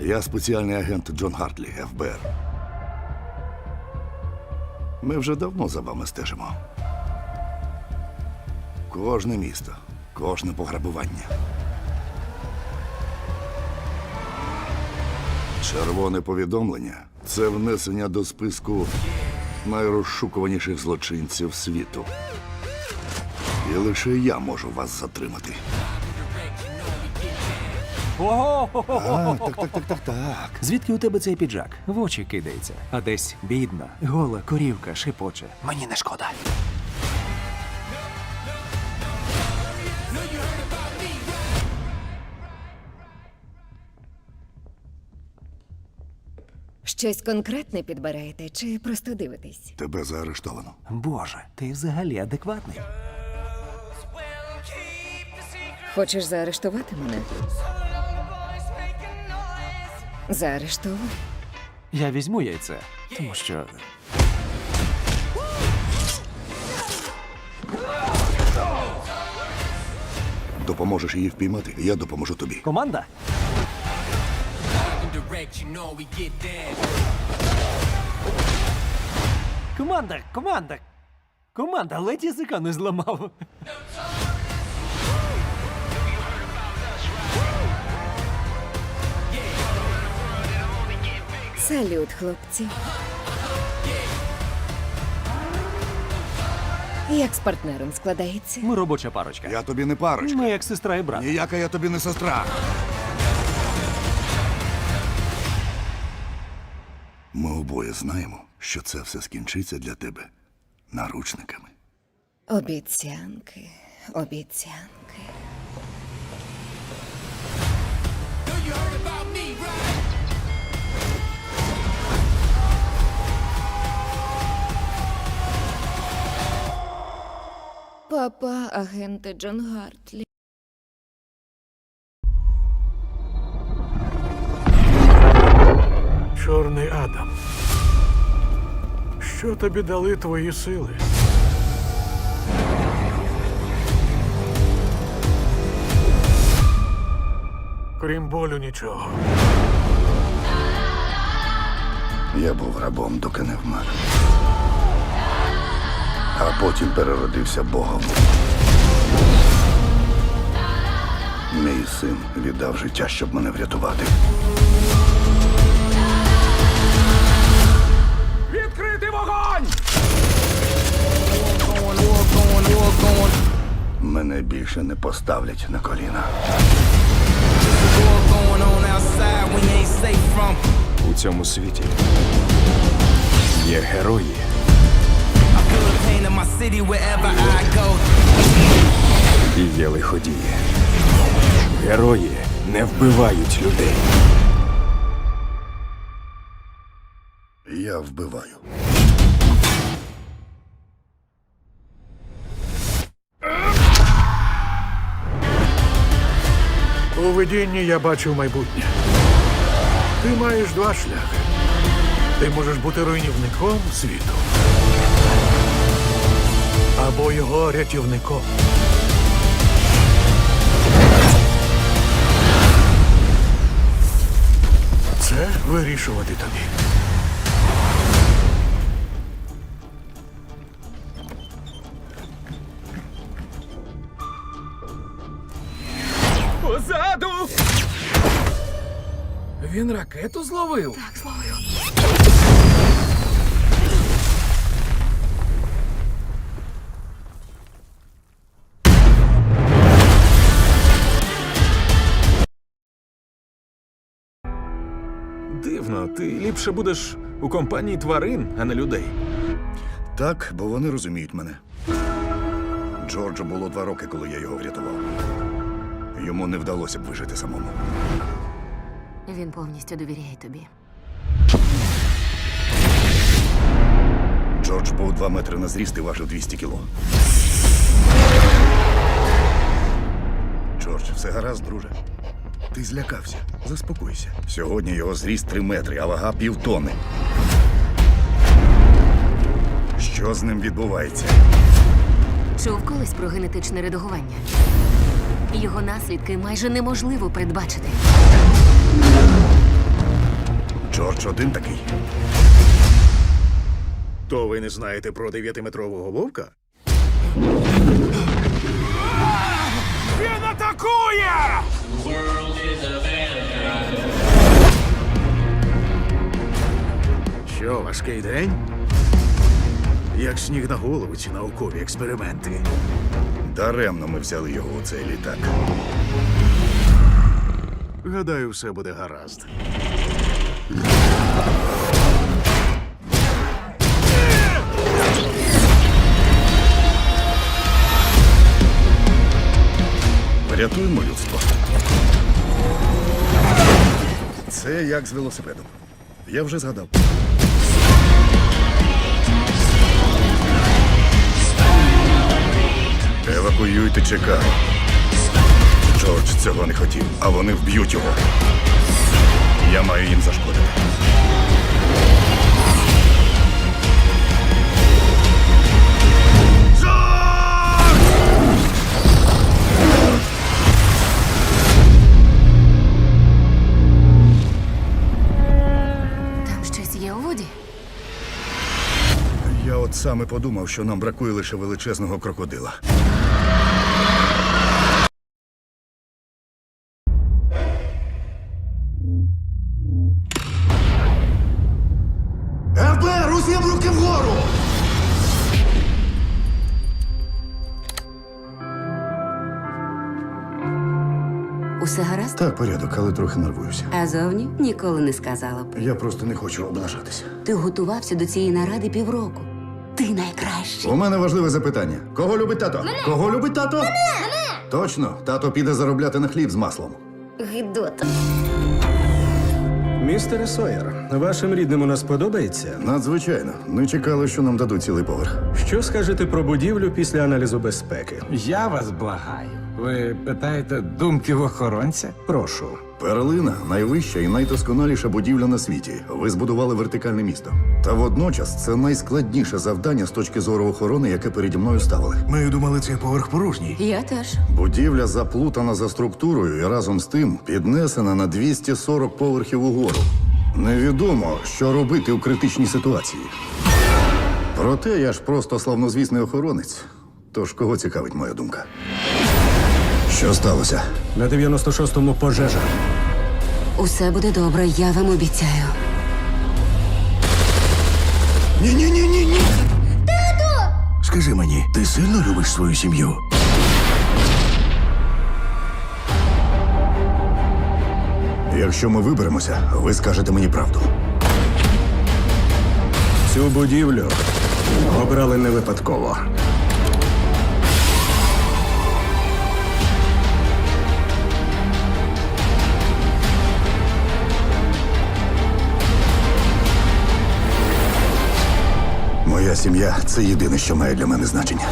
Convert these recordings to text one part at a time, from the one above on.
Я спеціальний агент Джон Гартлі, ФБР. Ми вже давно за вами стежимо. Кожне місто, кожне пограбування. Червоне повідомлення це внесення до списку найрозшукуваніших злочинців світу. І лише я можу вас затримати. Ого! А, так, так, так, так, так. Звідки у тебе цей піджак? В очі кидається. А десь бідна, гола корівка шепоче. Мені не шкода. Щось конкретне підбираєте чи просто дивитесь? Тебе заарештовано. Боже, ти взагалі адекватний. Хочеш заарештувати мене? Заарештовуй. Я візьму яйце, тому що. Допоможеш її впіймати, я допоможу тобі. Команда? Команда! Команда! Команда, ледь язика не зламав. Салют, хлопці. Як з партнером складається? Ми робоча парочка. Я тобі не парочка. Ми як сестра і брат. Ніяка я тобі не сестра. Ми обоє знаємо, що це все скінчиться для тебе наручниками. Обіцянки, обіцянки. Папа, агенте Джон Гартлі. Чорний Адам. Що тобі дали твої сили? Крім болю нічого. Я був рабом, доки не вмер. А потім переродився Богом. Мій син віддав життя, щоб мене врятувати. Відкрити вогонь! Мене більше не поставлять на коліна. У цьому світі є герої, і є лиходії. Герої не вбивають людей. Я вбиваю. У видінні я бачив майбутнє. Ти маєш два шляхи. Ти можеш бути руйнівником світу. Або його рятівником. Це вирішувати тобі. Позаду! Він ракету зловив? Так, Дивно, ти ліпше будеш у компанії тварин, а не людей. Так, бо вони розуміють мене. Джорджу було два роки, коли я його врятував. Йому не вдалося б вижити самому. Він повністю довіряє тобі. Джордж був два метри на зріст і важив 200 кіло. Джордж, все гаразд, друже. Ти злякався. Заспокойся. Сьогодні його зріст три метри, а вага півтони. Що з ним відбувається? Чув колись про генетичне редагування. Його наслідки майже неможливо передбачити. Джордж один такий. То ви не знаєте про дев'ятиметрового вовка? Він атакує! Важкий день? Як сніг на голову ці наукові експерименти. Даремно ми взяли його у цей літак. Гадаю, все буде гаразд. Врятуємо людство. Це як з велосипедом. Я вже згадав. Евакуюйте Чикаго. Джордж цього не хотів, а вони вб'ють його. Я маю їм зашкодити. Там щось є у воді. Я от саме подумав, що нам бракує лише величезного крокодила. Усім руки вгору! Усе гаразд? Так, порядок, але трохи нервуюся. А зовні ніколи не сказала б. Я просто не хочу облажатися. Ти готувався до цієї наради півроку. Ти найкращий. У мене важливе запитання. Кого любить тато? Кого любить тато? Мене! Точно, тато піде заробляти на хліб з маслом. Гидота. Містере Сойер, вашим рідним у нас подобається? Надзвичайно. Не чекали, що нам дадуть цілий поверх. Що скажете про будівлю після аналізу безпеки? Я вас благаю. Ви питаєте думки в охоронця? Прошу. Перлина найвища і найдосконаліша будівля на світі. Ви збудували вертикальне місто. Та водночас це найскладніше завдання з точки зору охорони, яке переді мною ставили. Ми думали, цей поверх порожній. Я теж. Будівля заплутана за структурою і разом з тим піднесена на 240 поверхів угору. Невідомо, що робити у критичній ситуації. Проте я ж просто славнозвісний охоронець. Тож кого цікавить моя думка? Що сталося? На 96-му пожежа. Усе буде добре, я вам обіцяю. Ні, ні, ні! Скажи мені, ти сильно любиш свою сім'ю? Якщо ми виберемося, ви скажете мені правду. Цю будівлю обрали не випадково. Моя сім'я це єдине, що має для мене значення.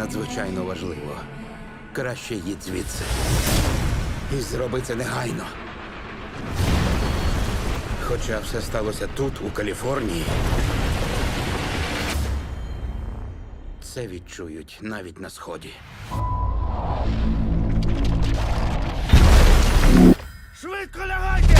Надзвичайно важливо. Краще їдь звідси. І зроби це негайно. Хоча все сталося тут, у Каліфорнії. Це відчують навіть на сході. Швидко лягайте!